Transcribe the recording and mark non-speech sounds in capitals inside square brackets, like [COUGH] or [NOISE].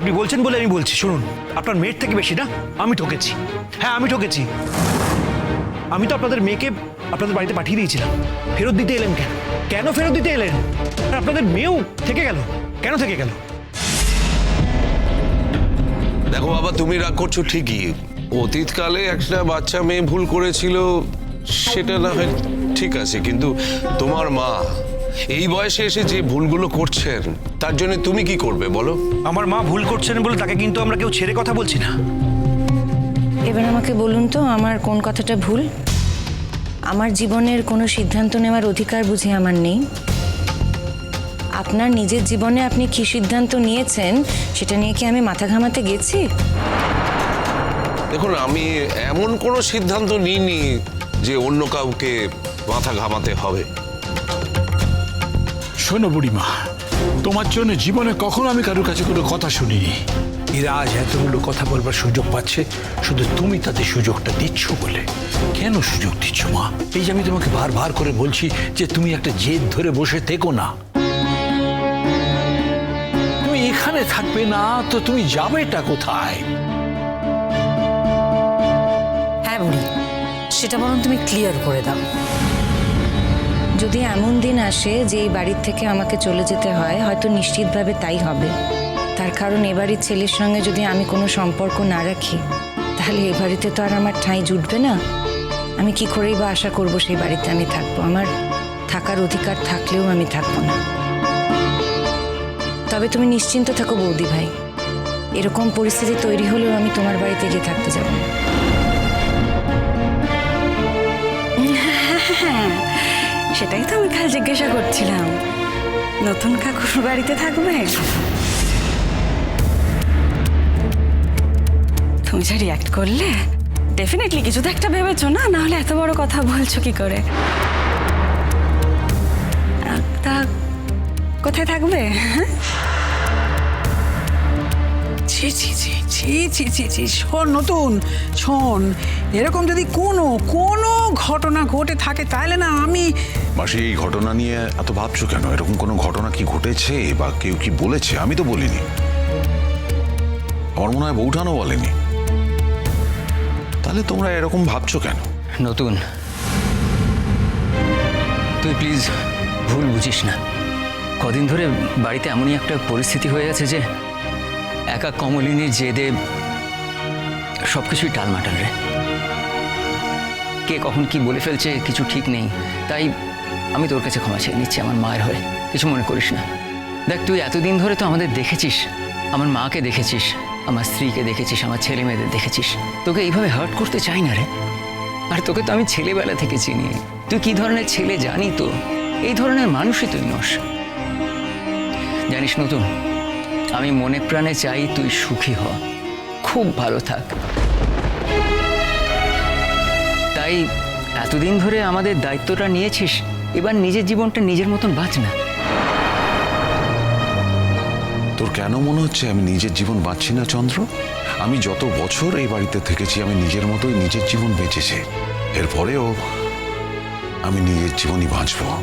আপনি বলছেন বলে আমি বলছি, শুনুন। আপনার মেয়ের থেকে বেশি না, আমি ঠকেছি। হ্যাঁ আমি ঠকেছি। আমি তো আপনাদের মেয়েকে আপনাদের বাড়িতে পাঠিয়ে দিয়েছিলাম। ফেরত দিতে এলেন কেন? কেন ফেরত দিতে এলেন? আপনাদের মেয়েও থেকে গেল? কেন থেকে গেল? দেখো বাবা, তুমি রাগ করছ ঠিকই। অতীতকালে একটা বাচ্চা মেয়ে ভুল করেছিল, সেটা না হয় ঠিক আছে, কিন্তু তোমার মা এই বয়সে এসে যে ভুলগুলো করছেন তার জন্য তুমি কি করবে বলো? আমার মা ভুল করছেন বলে তাকে কিন্তু আমরা কেউ ছেড়ে কথা বলছি না। এবার আমাকে বলুন তো আমার কোন কথাটা ভুল? আমার জীবনের কোনো সিদ্ধান্ত নেওয়ার অধিকার বুঝি আমার নেই। আপনার নিজের জীবনে আপনি কি সিদ্ধান্ত নিয়েছেন সেটা নিয়ে কি আমি মাথা ঘামাতে গেছি? দেখুন আমি এমন কোনো সিদ্ধান্ত নিইনি যে অন্য কাউকে মাথা ঘামাতে হবে। শোনো বুড়িমা, তোমার জন্য জীবনে কখনো আমি কারোর কাছে কোনো কথা শুনিনি। এরা আজ এতগুলো কথা বলবার সুযোগ পাচ্ছে, শুধু তুমি তাদের সুযোগটা দিচ্ছ বলে। কেন সুযোগ দিচ্ছ মা? এই যে আমি তোমাকে বারবার করে বলছি যে তুমি একটা জেদ ধরে বসে থেকো না। তুমি এখানে থাকবে না, তো তুমি যাবেটা কোথায়? হ্যাঁ বুড়ি, সেটা বরং তুমি ক্লিয়ার করে দাও। যদি এমন দিন আসে যে এই বাড়ির থেকে আমাকে চলে যেতে হয়, হয়তো নিশ্চিতভাবে তাই হবে। তার কারণ এ বাড়ির ছেলের সঙ্গে যদি আমি কোনো সম্পর্ক না রাখি, তাহলে এ বাড়িতে তো আর আমার ঠাঁই জুটবে না। আমি কি করেই বা আশা করব সেই বাড়িতে আমি থাকব? আমার থাকার অধিকার থাকলেও আমি থাকব না। তবে তুমি নিশ্চিন্ত থাকো বৌদি ভাই। এরকম পরিস্থিতি তৈরি হলেও আমি তোমার বাড়িতে গিয়ে থাকতে যাব না। [LAUGHS] সেটাই তো আমি কাল জিজ্ঞাসা করছিলাম। নতুন কাকুর বাড়িতে থাকবে? তুমি যা রিয়াক্ট করলে? ডেফিনেটলি কিছু তো একটা ভেবেছো না? না হলে এত বড় কথা বলছো কি করে? তা কোথায় থাকবে? হ্যাঁ? ছি ছি ছি ছি ছি ছি ছি শোন নতুন শোন এরকম যদি কোনো কোনো ঘটনা ঘটে থাকে তাহলে না আমি মাসি এই ঘটনা নিয়ে এত ভাবছ কেন? এরকম কোনো ঘটনা কি ঘটেছে বা কেউ কি বলেছে? আমি তো বলিনি। আমার মনে হয় বৌঠানও বলেনি। তাহলে তোমরা এরকম ভাবছ কেন? নতুন। তুই প্লিজ ভুল বুঝিস না। কদিন ধরে বাড়িতে এমনই একটা পরিস্থিতি হয়ে গেছে যে একা কমলিনীর জেদে সব কিছুই টালমাটাল রে। কে কখন কি বলে ফেলছে কিছু ঠিক নেই। তাই আমি তোর কাছে ক্ষমা চেয়ে নিচ্ছি আমার মায়ের হয়ে। কিছু মনে করিস না। দেখ, তুই এতদিন ধরে তো আমাদের দেখেছিস। আমার মাকে দেখেছিস, আমার স্ত্রীকে দেখেছিস, আমার ছেলে মেয়েদের দেখেছিস। তোকে এইভাবে হার্ট করতে চাই না রে। আর তোকে তো আমি ছেলেবেলা থেকে চিনি। তুই কি ধরনের ছেলে জানি তো? এই ধরনের মানুষই তুই নস। জানিস নতুন আমি মনে প্রাণে চাই তুই সুখী হ। খুব ভালো থাক। তাই এতদিন ধরে আমাদের দায়িত্বটা নিয়েছিস এবার নিজের জীবনটা নিজের মতন বাঁচ না। তোর কেন মনে হচ্ছে আমি নিজের জীবন বাঁচছি না চন্দ্র? আমি যত বছর এই বাড়িতে থেকেছি আমি নিজের মতোই নিজের জীবন বেঁচেছি। এরপরেও আমি নিজের জীবনই বাঁচবো।